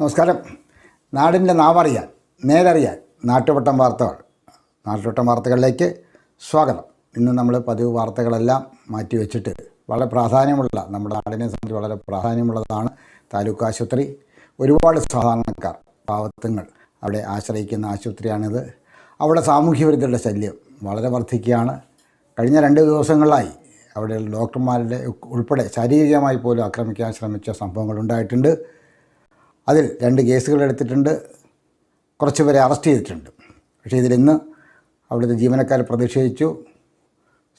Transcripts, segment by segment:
നമസ്കാരം. നാടിന്റെ നാവറിയാൻ നേരറിയാൻ നാട്ടുവട്ടം വാർത്തകൾ. നാട്ടുവട്ടം വാർത്തകളിലേക്ക് സ്വാഗതം. ഇന്ന് നമ്മൾ പതിവ് വാർത്തകളെല്ലാം മാറ്റിവെച്ചിട്ട് വളരെ പ്രാധാന്യമുള്ള നമ്മുടെ നാടിനെ സംബന്ധിച്ച് വളരെ പ്രാധാന്യമുള്ളതാണ് താലൂക്ക് ആശുപത്രി. ഒരുപാട് സാധാരണക്കാർ പാവത്വങ്ങൾ അവിടെ ആശ്രയിക്കുന്ന ആശുപത്രിയാണിത്. അവിടെ സാമൂഹ്യ വിരുദ്ധരുടെ ശല്യം വളരെ വർദ്ധിക്കുകയാണ്. കഴിഞ്ഞ രണ്ട് ദിവസങ്ങളായി അവിടെയുള്ള ഡോക്ടർമാരുടെ ഉൾപ്പെടെ ശാരീരികമായി പോലും ആക്രമിക്കാൻ ശ്രമിച്ച സംഭവങ്ങൾ ഉണ്ടായിട്ടുണ്ട്. അതിൽ രണ്ട് കേസുകൾ എടുത്തിട്ടുണ്ട്. കുറച്ച് പേരെ അറസ്റ്റ് ചെയ്തിട്ടുണ്ട്. പക്ഷേ ഇതിലിന്ന് അവിടുത്തെ ജീവനക്കാർ പ്രതിഷേധിച്ചു.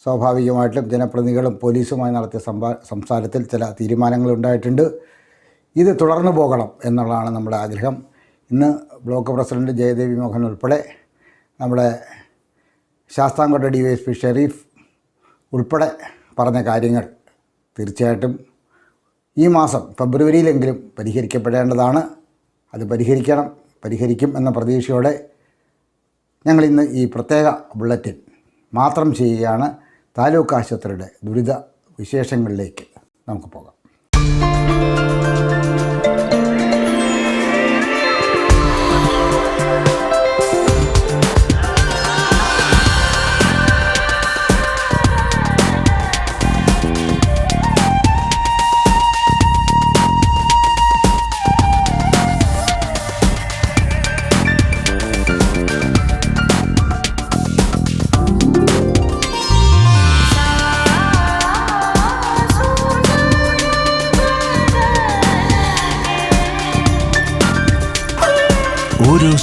സ്വാഭാവികമായിട്ടും ജനപ്രതിനിധികളും പോലീസുമായി നടത്തിയ സംഭാ സംസാരത്തിൽ ചില തീരുമാനങ്ങൾ ഉണ്ടായിട്ടുണ്ട്. ഇത് തുടർന്നു പോകണം എന്നുള്ളതാണ് നമ്മുടെ ആഗ്രഹം. ഇന്ന് ബ്ലോക്ക് പ്രസിഡന്റ് ജയദേവി മോഹൻ ഉൾപ്പെടെ നമ്മുടെ Sasthamkotta D Y S P Sherif ഉൾപ്പെടെ പറഞ്ഞ കാര്യങ്ങൾ തീർച്ചയായിട്ടും ഈ മാസം ഫെബ്രുവരിയിലെങ്കിലും പരിഹരിക്കപ്പെടേണ്ടതാണ്. അത് പരിഹരിക്കണം പരിഹരിക്കും എന്ന പ്രതീക്ഷയോടെ ഞങ്ങളിന്ന് ഈ പ്രത്യേക ബുള്ളറ്റിൻ മാത്രം ചെയ്യുകയാണ്. താലൂക്ക് ആശുപത്രിയുടെ ദുരിത വിശേഷങ്ങളിലേക്ക് നമുക്ക് പോകാം.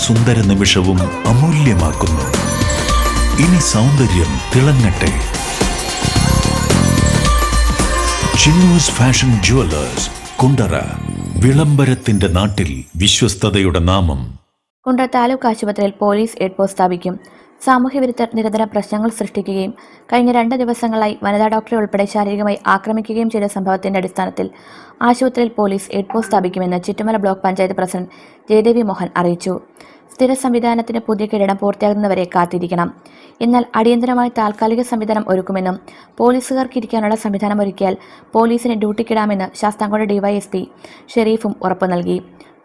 സുന്ദര നിമിഷവും അമൂല്യമാക്കുന്നു. ഇനി സൗന്ദര്യം തിളങ്ങട്ടെ. ചിന്നൂസ് ഫാഷൻ ജുവലേഴ്സ് കുണ്ടറ വിളംബരത്തിന്റെ നാട്ടിൽ വിശ്വസ്തയുടെ നാമം. കുണ്ടറ താലൂക്ക് ആശുപത്രിയിൽ പോലീസ് എയ്ഡ് പോസ്റ്റ് സ്ഥാപിക്കും. സാമൂഹ്യ വിരുദ്ധർ നിരന്തരം പ്രശ്നങ്ങൾ സൃഷ്ടിക്കുകയും കഴിഞ്ഞ രണ്ട് ദിവസങ്ങളായി വനിതാ ഡോക്ടറെ ഉൾപ്പെടെ ശാരീരികമായി ആക്രമിക്കുകയും ചെയ്ത സംഭവത്തിന്റെ അടിസ്ഥാനത്തിൽ ആശുപത്രിയിൽ പോലീസ് എയ്ഡ് പോസ്റ്റ് സ്ഥാപിക്കുമെന്ന് ചുറ്റുമല ബ്ലോക്ക് പഞ്ചായത്ത് പ്രസിഡന്റ് ജയദേവി മോഹൻ അറിയിച്ചു. സ്ഥിര സംവിധാനത്തിന് പുതിയ കെട്ടിടം പൂർത്തിയാകുന്നവരെ കാത്തിരിക്കണം. എന്നാൽ അടിയന്തരമായി താൽക്കാലിക സംവിധാനം ഒരുക്കുമെന്നും പോലീസുകാർക്ക് ഇരിക്കാനുള്ള സംവിധാനം ഒരുക്കിയാൽ പോലീസിനെ ഡ്യൂട്ടിക്കിടാമെന്ന് ശാസ്താംകോട് ഡിവൈഎസ്പി ഷെരീഫും ഉറപ്പു നൽകി.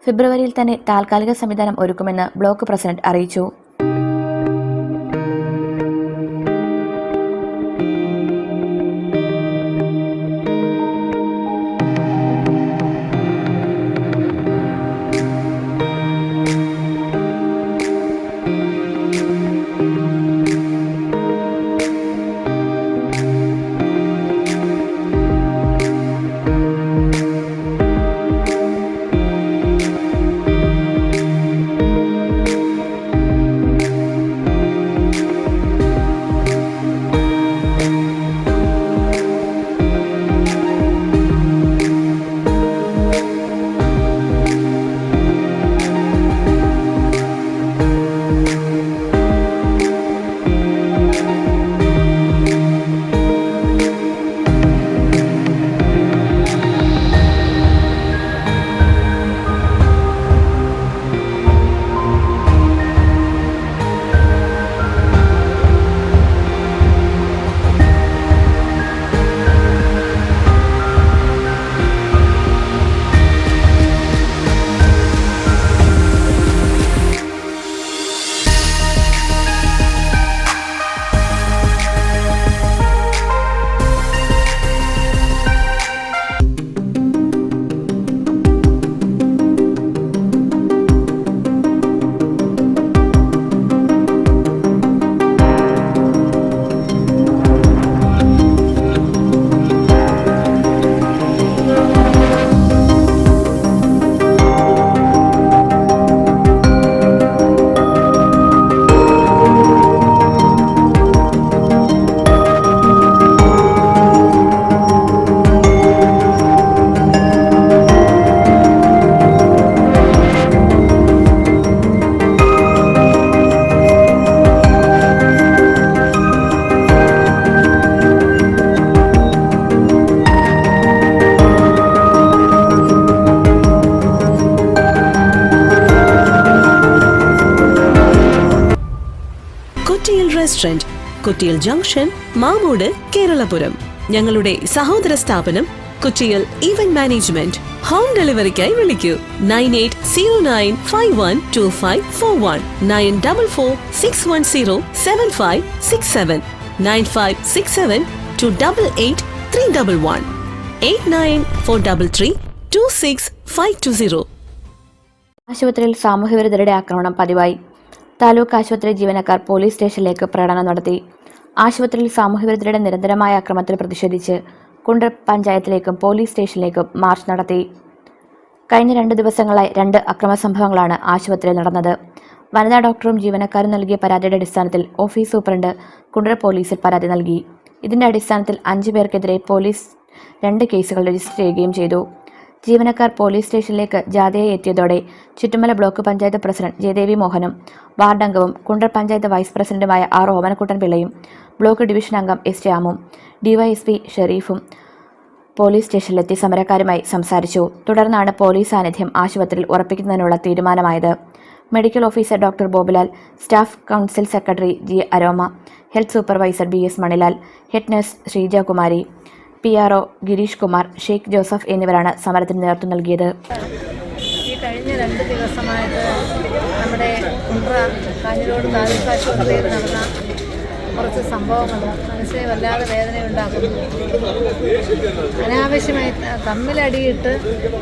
ഫെബ്രുവരിയിൽ തന്നെ താൽക്കാലിക സംവിധാനം ഒരുക്കുമെന്ന് ബ്ലോക്ക് പ്രസിഡന്റ് അറിയിച്ചു. റെസ്റ്റോറന്റ് കൊട്ടിയിൽ ജംഗ്ഷൻ മാമൂട് കേരളപുരം. ഞങ്ങളുടെ സഹോദര സ്ഥാപനം കൊച്ചിയിൽ ഇവന്റ് മാനേജ്മെന്റ്. ഹോം ഡെലിവറിക്കായി വിളിക്കൂ. Nine eight zero nine five one two five four one. Nine double four six one zero seven five six seven. Nine five six seven two double eight three double one. Eight nine four double three two six five two zero. ആശുപത്രിയിൽ സാമൂഹ്യവിരുദ്ധരുടെ ആക്രമണം പതിവായി. താലൂക്ക് ആശുപത്രി ജീവനക്കാർ police സ്റ്റേഷനിലേക്ക് പ്രകടനം നടത്തി. ആശുപത്രിയിൽ സാമൂഹ്യവിരുദ്ധരുടെ നിരന്തരമായ അക്രമത്തിൽ പ്രതിഷേധിച്ച് കുണ്ടർ പഞ്ചായത്തിലേക്കും പോലീസ് സ്റ്റേഷനിലേക്കും മാർച്ച് നടത്തി. കഴിഞ്ഞ രണ്ട് ദിവസങ്ങളായി രണ്ട് അക്രമ സംഭവങ്ങളാണ് ആശുപത്രിയിൽ നടന്നത്. വനിതാ ഡോക്ടറും ജീവനക്കാരും നൽകിയ പരാതിയുടെ അടിസ്ഥാനത്തിൽ ഓഫീസ് സൂപ്രണ്ട് കുണ്ടർ പോലീസിൽ പരാതി നൽകി. ഇതിന്റെ അടിസ്ഥാനത്തിൽ അഞ്ചു പേർക്കെതിരെ പോലീസ് രണ്ട് കേസുകൾ രജിസ്റ്റർ ചെയ്യുകയും ചെയ്തു. ജീവനക്കാർ പോലീസ് സ്റ്റേഷനിലേക്ക് ജാഥയെ എത്തിയതോടെ ചുറ്റുമല ബ്ലോക്ക് പഞ്ചായത്ത് പ്രസിഡന്റ് ജയദേവി മോഹനും വാർഡ് അംഗവും കുണ്ടർ പഞ്ചായത്ത് വൈസ് പ്രസിഡന്റുമായ ആർ ഓമനക്കുട്ടൻ പിള്ളയും ബ്ലോക്ക് ഡിവിഷൻ അംഗം എസ് രാമും ഡിവൈഎസ്പി ഷെരീഫും പോലീസ് സ്റ്റേഷനിലെത്തി സമരക്കാരുമായി സംസാരിച്ചു. തുടർന്നാണ് പോലീസ് സാന്നിധ്യം ആശുപത്രിയിൽ ഉറപ്പിക്കുന്നതിനുള്ള തീരുമാനമായത്. Medical officer doctor Bobilal staff council secretary G Aroma health supervisor B S Manilal head nurse Sreejakumari P R O Gireesh Kumar Sheikh Joseph എന്നിവരാണ് സമരത്തിന് നേതൃത്വം നൽകിയത്. ഈ കഴിഞ്ഞ രണ്ട് ദിവസമായിട്ട് നമ്മുടെ കുണ്ട്ര കാഞ്ഞിരോട് താലൂക്ക് ആശുപത്രിയിൽ നടന്ന കുറച്ച് സംഭവങ്ങൾ മനസ്സിനെ വല്ലാതെ വേദനയുണ്ടാക്കുന്നു. അനാവശ്യമായി തമ്മിലടിയിട്ട്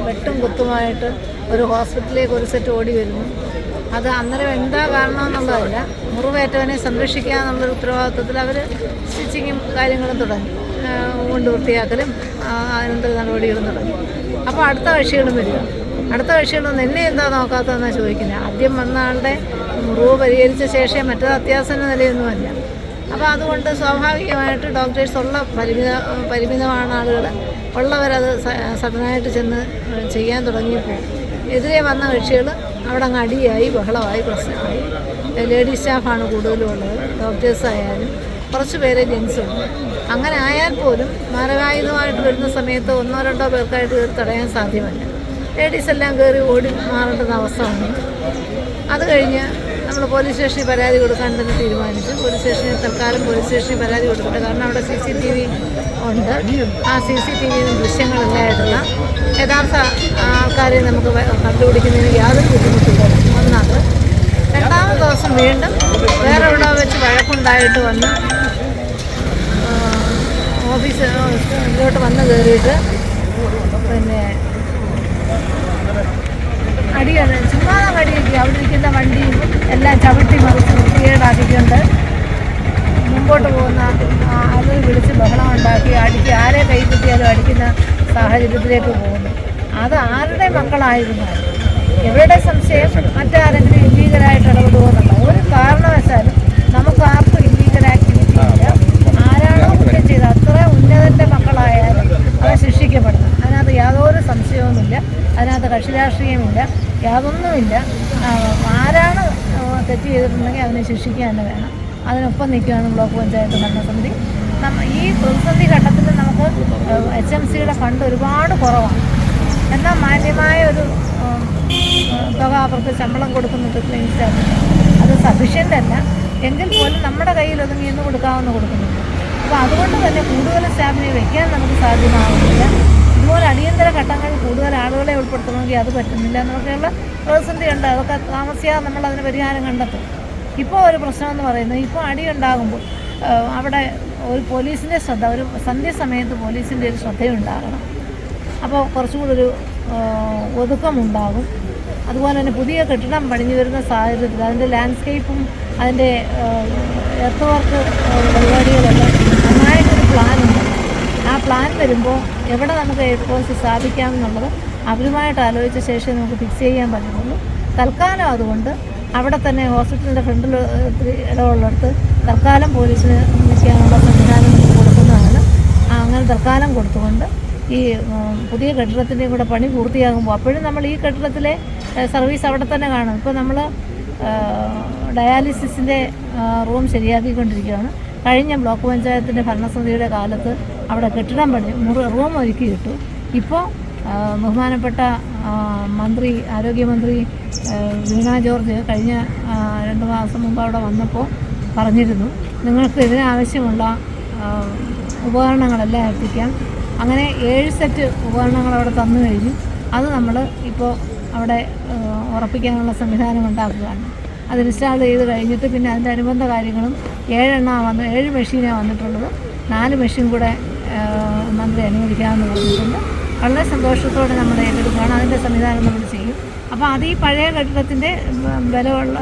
വെട്ടും കുത്തുമായിട്ട് ഒരു ഹോസ്പിറ്റലിലേക്ക് ഒരു സെറ്റ് ഓടി വരുന്നു. അത് അന്നേരം എന്താ കാരണം എന്നുള്ളതല്ല മുറിവേറ്റവനെ സംരക്ഷിക്കുക എന്നുള്ളൊരു ഉത്തരവാദിത്വത്തിൽ അവർ സ്റ്റിച്ചിങ്ങും കാര്യങ്ങളും തുടങ്ങി. കൊണ്ട് വൃത്തിയാക്കലും അതിനെന്തൊരു നടപടികളും തുടങ്ങി അപ്പോൾ അടുത്ത കക്ഷികളും വരിക. അടുത്ത കക്ഷികളൊന്നും എന്നെ എന്താ നോക്കാത്തതെന്നാണ് ചോദിക്കുന്നത് ആദ്യം വന്ന ആളുടെ മുറിവ് പരിഹരിച്ച ശേഷം മറ്റത് അത്യാസന്ന നിലയൊന്നുമല്ല. അപ്പോൾ അതുകൊണ്ട് സ്വാഭാവികമായിട്ട് ഡോക്ടേഴ്സ് ഉള്ള പരിമിത പരിമിതമാണ് ആളുകൾ ഉള്ളവരത് സഡനായിട്ട് ചെന്ന് ചെയ്യാൻ തുടങ്ങിയപ്പോൾ എതിരെ വന്ന കക്ഷികൾ അവിടെ അങ്ങ് അടിയായി ബഹളമായി പ്രശ്നമായി. ലേഡീസ് സ്റ്റാഫാണ് കൂടുതലും ഉള്ളത് ഡോക്ടേഴ്സ് ആയാലും കുറച്ച് പേരെ ജെൻസുണ്ട്. അങ്ങനെ ആയാൽ പോലും മാരകായുധമായിട്ട് വരുന്ന സമയത്ത് ഒന്നോ രണ്ടോ പേർക്കായിട്ട് കയറി തടയാൻ സാധ്യമല്ല. ലേഡീസ് എല്ലാം കയറി ഓടി മാറേണ്ടുന്ന അവസ്ഥ വന്നു. അത് കഴിഞ്ഞ് നമ്മൾ പോലീസ് സ്റ്റേഷനിൽ പരാതി കൊടുക്കാൻ തന്നെ തീരുമാനിച്ചു. പോലീസ് സ്റ്റേഷനിൽ തൽക്കാലം പോലീസ് സ്റ്റേഷനിൽ പരാതി കൊടുക്കട്ടെ കാരണം അവിടെ സി സി ടി വി ഉണ്ട്. ആ സി സി ടി വിയിൽ ദൃശ്യങ്ങളില്ലായിട്ടുള്ള യഥാർത്ഥ ആൾക്കാരെ നമുക്ക് കണ്ടുപിടിക്കുന്നതിന് യാതൊരു ബുദ്ധിമുട്ടില്ല. ഒന്നാമത് രണ്ടാമത് ദിവസം വീണ്ടും വേറെ എവിടെ വെച്ച് വഴക്കുണ്ടായിട്ട് വന്ന് ഓഫീസ് ഇതിലോട്ട് വന്ന് കയറിയിട്ട് പിന്നെ അടിയാണ്. ചുമ്മാ അടിയൊക്കെ അവിടെ ഇരിക്കുന്ന വണ്ടിയും എല്ലാം ചവിട്ടി മറിച്ച് വൃത്തികേടാക്കിക്കൊണ്ട് മുമ്പോട്ട് പോകുന്ന ആ, അത് വിളിച്ച് ബഹളം ഉണ്ടാക്കി അടിക്കുക ആരെ കൈ കിട്ടിയാലും അടിക്കുന്ന സാഹചര്യത്തിലേക്ക് പോകുന്നു. അത് ആരുടെ മക്കളായിരുന്നു? എവിടെ സംശയം? മറ്റാരെങ്കിലും ഇല്ലീഗലായിട്ട് ഇടപെടുമെന്നുള്ള ഒരു കാരണവശാലും നമുക്ക് ആർക്കും അത്ര ഉന്നതന്റെ മക്കളായാലും അത് ശിക്ഷിക്കപ്പെടണം അതിനകത്ത് യാതൊരു സംശയവുമില്ല. അതിനകത്ത് കക്ഷി രാഷ്ട്രീയമില്ല യാതൊന്നുമില്ല ആരാണ് തെറ്റ് ചെയ്തിട്ടുണ്ടെങ്കിൽ അതിനെ ശിക്ഷിക്കുക തന്നെ വേണം. അതിനൊപ്പം നിൽക്കുകയാണ് ബ്ലോക്ക് പഞ്ചായത്ത് ഭരണസമിതി. ഈ പ്രതിസന്ധി ഘട്ടത്തിൽ നമുക്ക് എച്ച് എം സിയുടെ ഫണ്ട് ഒരുപാട് കുറവാണ്. എന്നാൽ മാന്യമായ ഒരു തുക അവർക്ക് ശമ്പളം കൊടുക്കുന്നുണ്ട് അത് സഫീഷ്യന്റ് അല്ല. എങ്കിൽ പോലും നമ്മുടെ കയ്യിൽ ഒതുങ്ങി ഇന്ന് കൊടുക്കാവുന്ന കൊടുക്കുന്നുണ്ട് അപ്പോൾ അതുകൊണ്ട് തന്നെ കൂടുതൽ സ്റ്റാഫിനെ വെക്കാൻ നമുക്ക് സാധ്യമാകുന്നില്ല ഇതുപോലെ അടിയന്തര ഘട്ടങ്ങളിൽ കൂടുതൽ ആളുകളെ ഉൾപ്പെടുത്തണമെങ്കിൽ അത് പറ്റുന്നില്ല എന്നൊക്കെയുള്ള പ്രതിസന്ധി ഉണ്ട്. അതൊക്കെ താമസിയാതെ നമ്മൾ അതിന് പരിഹാരം കണ്ടെത്തും. ഇപ്പോൾ ഒരു പ്രശ്നം എന്ന് പറയുന്നത് ഇപ്പോൾ അടി ഉണ്ടാകുമ്പോൾ അവിടെ ഒരു പോലീസിന്റെ ശ്രദ്ധ ഒരു സന്ധ്യസമയത്ത് പോലീസിന്റെ ഒരു ശ്രദ്ധയുണ്ടാകണം. അപ്പോൾ കുറച്ചുകൂടി ഒരു ഒതുക്കമുണ്ടാകും. അതുപോലെ തന്നെ പുതിയ കെട്ടിടം പണിഞ്ഞു വരുന്ന സാഹചര്യത്തിൽ അതിന്റെ ലാൻഡ്സ്കേപ്പും അതിന്റെ എർത്ത് വർക്ക് പരിപാടികളെല്ലാം പ്ലാൻ വരുമ്പോൾ എവിടെ നമുക്ക് എയർപോർട്ട് സ്ഥാപിക്കാം എന്നുള്ളത് അവരുമായിട്ട് ആലോചിച്ച ശേഷം നമുക്ക് ഫിക്സ് ചെയ്യാൻ പറ്റുള്ളൂ തൽക്കാലം അതുകൊണ്ട് അവിടെ തന്നെ ഹോസ്പിറ്റലിന്റെ ഫ്രണ്ടിൽ ഇടമുള്ളിടത്ത് തൽക്കാലം പോലീസിന് ചെയ്യാനുള്ള സംവിധാനം കൊടുക്കുന്നതാണ്. അങ്ങനെ തൽക്കാലം കൊടുത്തുകൊണ്ട് ഈ പുതിയ കെട്ടിടത്തിന്റെയും കൂടെ പണി പൂർത്തിയാകുമ്പോൾ അപ്പോഴും നമ്മൾ ഈ കെട്ടിടത്തിലെ സർവീസ് അവിടെ തന്നെ കാണും ഇപ്പോൾ നമ്മൾ ഡയാലിസിസിന്റെ റൂം ശരിയാക്കിക്കൊണ്ടിരിക്കുകയാണ്. കഴിഞ്ഞ ബ്ലോക്ക് പഞ്ചായത്തിന്റെ ഭരണസമിതിയുടെ കാലത്ത് അവിടെ കെട്ടിടം പണി മുറി റൂം ഒരുക്കി കിട്ടു ഇപ്പോൾ ബഹുമാനപ്പെട്ട മന്ത്രി ആരോഗ്യമന്ത്രി വീണ ജോർജ് കഴിഞ്ഞ രണ്ട് മാസം മുമ്പ് അവിടെ വന്നപ്പോൾ പറഞ്ഞിരുന്നു നിങ്ങൾക്ക് ഇതിനാവശ്യമുള്ള ഉപകരണങ്ങളെല്ലാം എത്തിക്കാം. അങ്ങനെ ഏഴ് സെറ്റ് ഉപകരണങ്ങൾ അവിടെ തന്നു കഴിഞ്ഞു. അത് നമ്മൾ ഇപ്പോൾ അവിടെ ഉറപ്പിക്കാനുള്ള സംവിധാനം ഉണ്ടാക്കുകയാണ്. അത് ഇൻസ്റ്റാൾ ചെയ്ത് കഴിഞ്ഞിട്ട് പിന്നെ അതിന്റെ അനുബന്ധ കാര്യങ്ങളും ഏഴെണ്ണമാണ് വന്ന് ഏഴ് മെഷീനാണ് വന്നിട്ടുള്ളത്. നാല് മെഷീൻ കൂടെ മന്ത്രി അനുവദിക്കാമെന്ന് പറഞ്ഞിട്ടുണ്ട്. വളരെ സന്തോഷത്തോടെ നമ്മൾ ഏറ്റെടുക്കുകയാണ് അതിന്റെ സംവിധാനം നമ്മൾ ചെയ്യും. അപ്പോൾ അത് ഈ പഴയ കെട്ടിടത്തിന്റെ ബലമുള്ള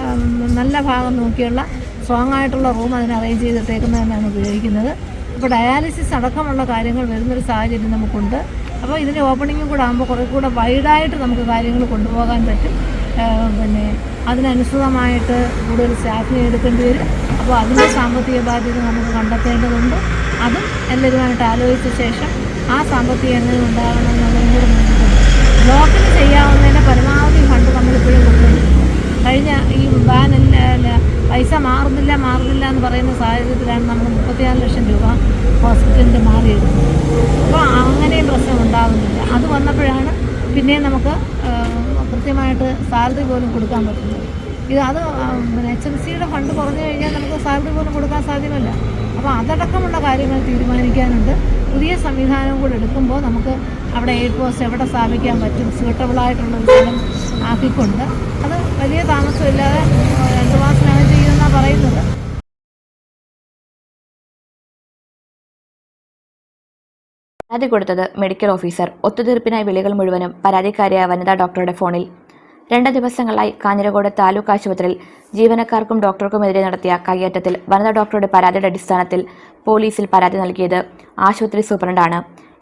നല്ല ഭാഗം നോക്കിയുള്ള സ്ട്രോങ് ആയിട്ടുള്ള റൂം അതിന് അറേഞ്ച് ചെയ്തിട്ടേക്കുന്നത് തന്നെയാണ് ഉപയോഗിക്കുന്നത്. അപ്പോൾ ഡയാലിസിസ് അടക്കമുള്ള കാര്യങ്ങൾ വരുന്നൊരു സാഹചര്യം നമുക്കുണ്ട്. അപ്പോൾ ഇതിന്റെ ഓപ്പണിങ്ങും കൂടെ ആകുമ്പോൾ കുറേ കൂടെ വൈഡായിട്ട് നമുക്ക് കാര്യങ്ങൾ കൊണ്ടുപോകാൻ പറ്റും. പിന്നെ അതിനനുസൃതമായിട്ട് കൂടുതൽ സ്റ്റാഫിനെ എടുക്കേണ്ടി വരും. അപ്പോൾ അതിന്റെ സാമ്പത്തിക ബാധ്യത നമുക്ക് കണ്ടെത്തേണ്ടതുണ്ട്. അതും എല്ലാവരുമായിട്ട് ആലോചിച്ച ശേഷം ആ സാമ്പത്തിക എങ്ങനെ ഉണ്ടാകണം എന്നുള്ളതും കൂടെ നോക്കിയിട്ടുണ്ട് ബ്ലോക്കിന് ചെയ്യാവുന്നതിന്റെ പരമാവധി ഫണ്ട് നമ്മളിപ്പോഴും കൊടുക്കുന്നുണ്ട് കഴിഞ്ഞ ഈ ബാൻ പൈസ മാറുന്നില്ല മാറുന്നില്ല എന്ന് പറയുന്ന സാഹചര്യത്തിലാണ് നമ്മൾ മുപ്പത്തിനാല് ലക്ഷം രൂപ ഹോസ്പിറ്റലിന്റെ മാറിയത് അപ്പോൾ അങ്ങനെയും പ്രശ്നം ഉണ്ടാകുന്നില്ല. അത് വന്നപ്പോഴാണ് പിന്നെ നമുക്ക് കൃത്യമായിട്ട് സാലറി പോലും കൊടുക്കാൻ പറ്റുന്നത്. ഇത് അത് എച്ച് എം സിയുടെ ഫണ്ട് കുറഞ്ഞു കഴിഞ്ഞാൽ നമുക്ക് സാലറി പോലും കൊടുക്കാൻ സാധ്യമല്ല. അപ്പോൾ അതടക്കമുള്ള കാര്യങ്ങൾ തീരുമാനിക്കാനുണ്ട്. പുതിയ സംവിധാനം കൂടെ എടുക്കുമ്പോൾ നമുക്ക് അവിടെ എയ്ഡ് പോസ്റ്റ് എവിടെ സ്ഥാപിക്കാൻ പറ്റും സ്യൂട്ടബിളായിട്ടുള്ള സ്ഥലം ആക്കിക്കൊണ്ട്. അത് വലിയ താമസമില്ലാതെ രണ്ടു മാസത്തിനകം ചെയ്യുമെന്നാണ് പറയുന്നത്. Medical officer. വിളികൾ ഡോക്ടറുടെ ഫോണിൽ. രണ്ട് ദിവസങ്ങളായി കാഞ്ഞിരകോട് താലൂക്ക് ആശുപത്രിയിൽ ജീവനക്കാർക്കും ഡോക്ടർക്കുമെതിരെ നടത്തിയ കയ്യേറ്റത്തിൽ വനിതാ ഡോക്ടറുടെ പരാതിയുടെ അടിസ്ഥാനത്തിൽ പോലീസിൽ പരാതി നൽകിയത് ആശുപത്രി സൂപ്രണ്ടാണ്.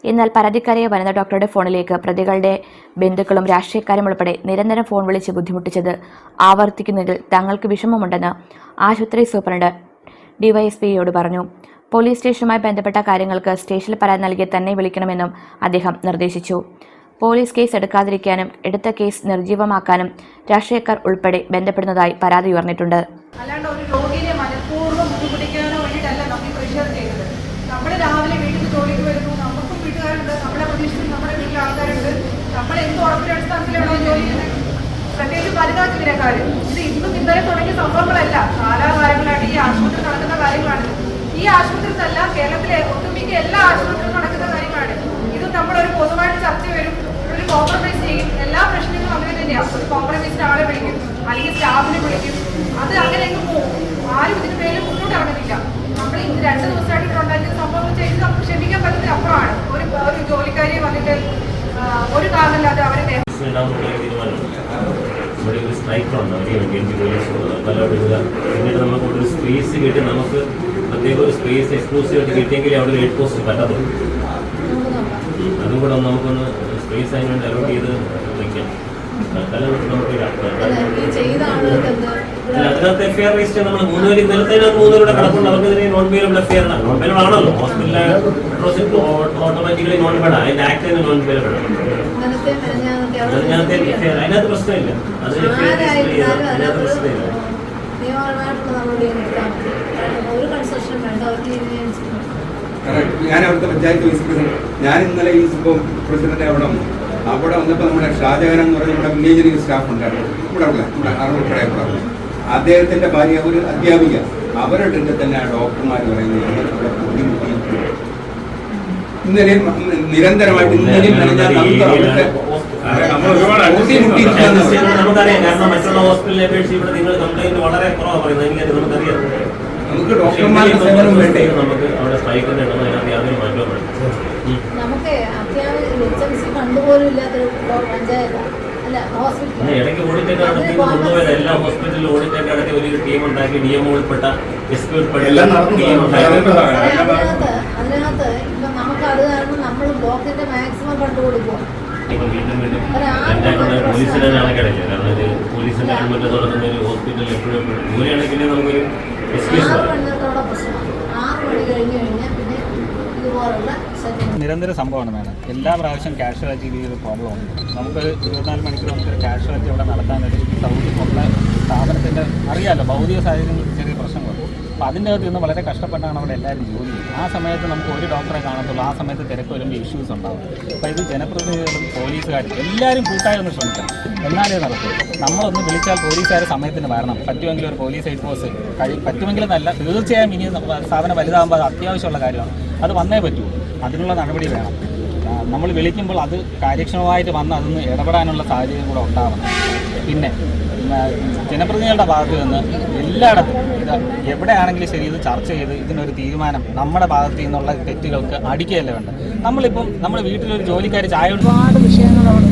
എന്നാൽ പരാതിക്കാരിയായ വനിതാ ഡോക്ടറുടെ ഫോണിലേക്ക് പ്രതികളുടെ ബന്ധുക്കളും രാഷ്ട്രീയക്കാരും ഉൾപ്പെടെ നിരന്തരം ഫോൺ വിളിച്ച് ബുദ്ധിമുട്ടിച്ചത് ആവർത്തിക്കുന്നതിൽ തങ്ങൾക്ക് വിഷമമുണ്ടെന്ന് ആശുപത്രി സൂപ്രണ്ട് ഡിവൈഎസ്പിയോട് പറഞ്ഞു. പോലീസ് സ്റ്റേഷനുമായി ബന്ധപ്പെട്ട കാര്യങ്ങൾക്ക് സ്റ്റേഷനിൽ പരാതി നൽകി തന്നെ വിളിക്കണമെന്നും അദ്ദേഹം നിർദ്ദേശിച്ചു. പോലീസ് കേസ് എടുക്കാതിരിക്കാനും എടുത്ത കേസ് നിർജീവമാക്കാനും രാഷ്ട്രീയക്കാർ ഉൾപ്പെടെ ബന്ധപ്പെടുന്നതായി പരാതി ഉയർന്നിട്ടുണ്ട്. അല്ലാണ്ട് ഒരു പ്രഷർ നമ്മൾ രാവിലെ വീട്ടിൽ നമ്മുടെ നമ്മൾ എന്ത് ജോലി ഇത് ഇന്നും ഇന്നലെ തുടങ്ങിയ ഈ ആശുപത്രി നടക്കുന്ന ഈ ആശുപത്രിയിലല്ല കേരളത്തിലെ ഒട്ടുമിക്ക എല്ലാ ആശുപത്രികളും നടക്കുന്ന കാര്യങ്ങളാണ്. ഇത് നമ്മളൊരു പൊതുവായിട്ട് ചർച്ച കോംപ്രമൈസ് ചെയ്യും. എല്ലാ പ്രശ്നങ്ങളും അങ്ങനെ തന്നെയാണ് ഒരു കോംപ്രമൈസിന് ആളെ വിളിക്കും അല്ലെങ്കിൽ സ്റ്റാഫിനെ വിളിക്കും. അത് അങ്ങനെ അങ്ങ് പോകും. ആരും ഇതിന് പേര് മുന്നോട്ട് ഇറങ്ങുന്നില്ല നമ്മൾ ഇന്ന് രണ്ട് ദിവസമായിട്ട് ഉണ്ടാക്കിയ സംഭവം ചെയ്ത് നമുക്ക് ക്ഷമിക്കാൻ പറ്റുന്ന അപ്പുറമാണ്. ഒരു ഒരു ജോലിക്കാരിയെ വന്നിട്ട് ഒരു കാരണമില്ലാതെ അവരെ ദേഹം ഇടാനുള്ള തീരുമാനമുണ്ട് ഇവിടെ ഒരു സ്ട്രൈക്കുണ്ട് അവരെ വേണ്ടി എനിക്ക് പോലീസ് നല്ല വിടുക പിന്നീട് നമുക്ക് ഒരു സ്പേസ് കിട്ടി. നമുക്ക് പ്രത്യേക ഒരു സ്പേസ് എക്സ്ക്ലൂസീവ് ആയിട്ട് കിട്ടിയെങ്കിൽ അവിടെ ഒരു ഹെഡ് പോസ്റ്റ് പറ്റത്തുള്ളൂ. അതും കൂടെ നമുക്കൊന്ന് സ്പേസ് അതിന് വേണ്ടി അലോട്ട് ചെയ്ത് അല്ല, അതിനകത്ത് എഫ് ഐ ആർ രജിസ്റ്റർ നമ്മൾ മൂന്ന് പേര് നിലത്തേനകത്ത് മൂന്ന് പേരുടെ കിടപ്പുണ്ട്. അവർക്കെതിരെ non bailable F I R non bailable ആണല്ലോ ഹോസ്പിറ്റലിലെ ഓട്ടോമാറ്റിക്കലി നോൺ പേഡ് അതിന്റെ ആക്ട് തന്നെ നോൺ പേരബിൾ ഇന്നലത്തെ അതിനകത്ത് എഫ് ഐ ആർ അതിനകത്ത് പ്രശ്നമില്ല. അത് എഫ് ഐ ആർ രജിസ്റ്റർ ചെയ്താൽ അതിനകത്ത് പ്രശ്നമില്ല. നിയമപരമായിട്ടുള്ള എടുക്കാൻ ഒരു കൺസ്ട്രക്ഷൻ വേണ്ട. അവർക്ക്. ഞാൻ അവിടുത്തെ പഞ്ചായത്ത് വൈസ് പ്രസിഡന്റ് ഞാൻ ഇന്നലെ ഈ ഇപ്പോൾ പ്രസിഡന്റ് അവിടെ വന്നു. അവിടെ വന്നപ്പോൾ നമ്മുടെ ഷാജഹാൻ എന്ന് പറഞ്ഞ നമ്മുടെ വില്ലേജിന് സ്റ്റാഫ് ഉണ്ടായിരുന്നു. ഇവിടെ ഉള്ള നമ്മുടെ അറുപക്കടയപ്പുറം അദ്ദേഹത്തിന്റെ ഭാര്യ ഒരു അധ്യാപിക. അവരുടെ തന്നെ ആ ഡോക്ടർമാർ പറയുന്നത് ഇന്നലെയും നിരന്തരമായിട്ട് ഇന്നലെയും. നമുക്കറിയാം. കാരണം മറ്റുള്ള ഹോസ്പിറ്റലിനെ അപേക്ഷിച്ച് ഇവിടെ നിങ്ങൾ കംപ്ലൈന്റ് വളരെ കുറവാണ് പറയുന്നത്. എനിക്കത് നമുക്കറിയാം. നമുക്ക് ഡോക്ടർമാരുടെ സേവനം വേണ്ടേ? നമുക്ക് അവിടെ സ്ട്രൈക്ക് എണ്ണം അതിനകത്ത് യാതൊരു മാറ്റവും നമുക്ക് അത്യാവശ്യം എച്ച് എം സി ഫണ്ട് പോലും ഇല്ലാത്തൊരു പഞ്ചായത്ത് ഹോസ്പിറ്റൽ. ഇടയ്ക്ക് ഓഡിറ്റൊക്കെ നടത്തി കൊണ്ടുപോയത് എല്ലാ ഹോസ്പിറ്റലിലും ഓഡിറ്റൊക്കെ നടത്തി ഒരു ടീം ഉണ്ടാക്കി നിയമം ഉൾപ്പെട്ട എസ് ഉൾപ്പെട്ട അതിനകത്ത് ഇപ്പൊ നമുക്ക് അത് കാരണം നമ്മൾ ബ്ലോക്കിന്റെ മാക്സിമം ഫണ്ട് ഇപ്പം വീണ്ടും വീണ്ടും എന്റെ കൊണ്ട് പോലീസിനെ കാരണം ഇത് പോലീസിന്റെ ഗവൺമെന്റ് തുടങ്ങുന്ന ഒരു ഹോസ്പിറ്റൽ എപ്പോഴും എപ്പോഴും ദൂരെയാണെങ്കിൽ നമുക്കൊരു എക്സ്ക്യൂസ് നിരന്തര സംഭവമാണ് മാഡം എല്ലാ പ്രാവശ്യം കാഷ്വാലിറ്റി രീതിയിൽ പ്രോബ്ലം ഉണ്ട്. നമുക്ക് ഇരുപത്തിനാല് മണിക്കൂർ നമുക്കൊരു കാഷ്വാലിറ്റി അവിടെ നടത്താൻ ഒരു സൗകര്യമുള്ള സ്ഥാപനത്തിന്റെ അറിയാമല്ലോ ഭൗതിക സാഹചര്യം ചെറിയ അപ്പോൾ അതിന്റെ അകത്ത് നിന്ന് വളരെ കഷ്ടപ്പെട്ടാണ് അവിടെ എല്ലാവരും ജോലി ചെയ്യുന്നത്. ആ സമയത്ത് നമുക്ക് ഒരു ഡോക്ടറെ കാണത്തുള്ളൂ. ആ സമയത്ത് തിരക്ക് വരുമ്പോൾ ഇഷ്യൂസ് ഉണ്ടാവും. അപ്പോൾ ഇത് ജനപ്രതിനിധികളും പോലീസുകാരും എല്ലാവരും കൂട്ടായി ഒന്ന് ശ്രമിക്കണം. എന്നാലേ നടക്കൂ. നമ്മളൊന്ന് വിളിച്ചാൽ പോലീസുകാർ സമയത്തിന് വരണം. പറ്റുമെങ്കിൽ ഒരു പോലീസ് ഹെഡ് പോസ്റ്റ് കഴി പറ്റുമെങ്കിൽ നല്ല തീർച്ചയായും ഇനി സാധനം വലുതാകുമ്പോൾ അത് അത്യാവശ്യമുള്ള കാര്യമാണ്. അത് വന്നേ പറ്റൂ. അതിനുള്ള നടപടി വേണം. നമ്മൾ വിളിക്കുമ്പോൾ അത് കാര്യക്ഷമമായിട്ട് വന്ന് അതൊന്ന് ഇടപെടാനുള്ള സാഹചര്യം കൂടെ ഉണ്ടാവണം. പിന്നെ ജനപ്രതിനിധികളുടെ ഭാഗത്ത് നിന്ന് എല്ലായിടത്തും ഇത് എവിടെയാണെങ്കിലും ശരി ഇത് ചർച്ച ചെയ്ത് ഇതിനൊരു തീരുമാനം നമ്മുടെ ഭാഗത്ത് നിന്നുള്ള തെറ്റുകൾക്ക് അടിക്കുകയല്ല വേണ്ടത്? നമ്മളിപ്പം നമ്മുടെ വീട്ടിലൊരു ജോലിക്കാർ ചായ ഒരുപാട് വിഷയങ്ങളുണ്ട്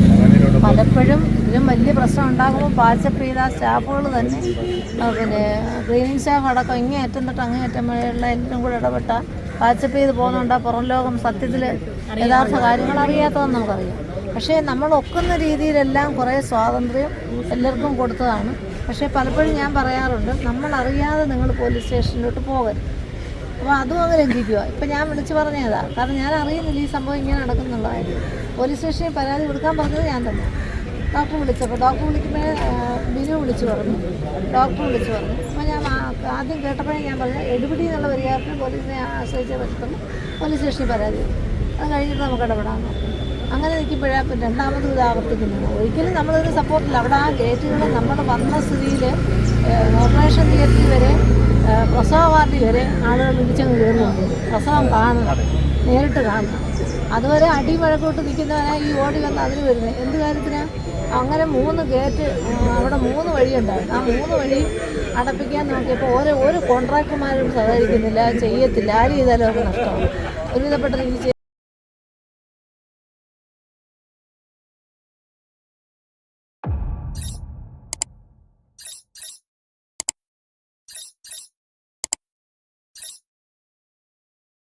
പലപ്പോഴും ഇതിലും വലിയ പ്രശ്നം ഉണ്ടാകുമ്പോൾ പാച്ചപ്പ് ചെയ്ത സ്റ്റാഫുകൾ തന്നെ പിന്നെ ക്ലീനിങ് സ്റ്റാഫ് അടക്കം ഇങ്ങനെ അറ്റം തൊട്ട് അങ്ങേ അറ്റം വരെയുള്ള എല്ലാവരും കൂടെ ഇടപെട്ട പാച്ചപ്പ് ചെയ്ത് പോകുന്നുണ്ട് പുറം ലോകം സത്യത്തിൽ യഥാർത്ഥ കാര്യങ്ങൾ അറിയാത്തതെന്ന് നമുക്കറിയാം. പക്ഷേ നമ്മൾ ഒക്കുന്ന രീതിയിലെല്ലാം കുറേ സ്വാതന്ത്ര്യം എല്ലാവർക്കും കൊടുത്തതാണ്. പക്ഷേ പലപ്പോഴും ഞാൻ പറയാറുണ്ട് നമ്മൾ അറിയാതെ നിങ്ങൾ പോലീസ് സ്റ്റേഷനിലോട്ട് പോകരുത്. അപ്പോൾ അതും അങ്ങ് ലംഘിക്കുക. ഇപ്പം ഞാൻ വിളിച്ച് പറഞ്ഞതാ. കാരണം ഞാൻ അറിയുന്നില്ല ഈ സംഭവം ഇങ്ങനെ നടക്കുന്നുള്ള കാര്യം പോലീസ് സ്റ്റേഷനിൽ പരാതി കൊടുക്കാൻ പറഞ്ഞത് ഞാൻ തന്നെ. ഡോക്ടർ വിളിച്ചപ്പോൾ ഡോക്ടർ വിളിക്കുമ്പോൾ ബിനു വിളിച്ചു പറഞ്ഞു. ഡോക്ടർ വിളിച്ചു പറഞ്ഞു. അപ്പോൾ ഞാൻ ആദ്യം കേട്ടപ്പോഴേ ഞാൻ പറഞ്ഞു എടുപിടി എന്നുള്ള പരിഹാരത്തിന് പോലീസിനെ ആശ്രയിച്ചേ പറ്റത്തുള്ളൂ. പോലീസ് സ്റ്റേഷനിൽ പരാതി. അത് കഴിഞ്ഞിട്ട് നമുക്ക് ഇടപെടാൻ പറഞ്ഞു. അങ്ങനെ നിൽക്കുമ്പോഴാണ് പിന്നെ രണ്ടാമത് ഇത് ആവർത്തിക്കുന്നത്. ഒരിക്കലും നമ്മളൊരു സപ്പോർട്ടില്ല അവിടെ ആ ഗേറ്റുകൾ നമ്മൾ വന്ന സ്ഥിതിയിൽ ഓപ്പറേഷൻ തിയേറ്ററിൽ വരെ പ്രസവ വാർഡിൽ വരെ ആളുകൾ ഇടിച്ചങ്ങ് കയറുന്നുണ്ട്. പ്രസവം കാണണം. നേരിട്ട് കാണണം. അതുവരെ അടിമഴക്കോട്ട് നിൽക്കുന്നവനാ ഈ ഓടി വന്ന് അതിന് വരുന്നത്. എന്ത് കാര്യത്തിനാണ് അങ്ങനെ മൂന്ന് ഗേറ്റ് അവിടെ മൂന്ന് വഴിയുണ്ടായിരുന്നു. ആ മൂന്ന് വഴി അടപ്പിക്കാൻ നോക്കിയപ്പോൾ ഓരോ ഒരു കോൺട്രാക്ടർമാരും സഹകരിക്കുന്നില്ല ചെയ്യത്തില്ല. ആര് ചെയ്താലും അവർക്ക് നഷ്ടമാണ് ഒരുവിധപ്പെട്ട രീതി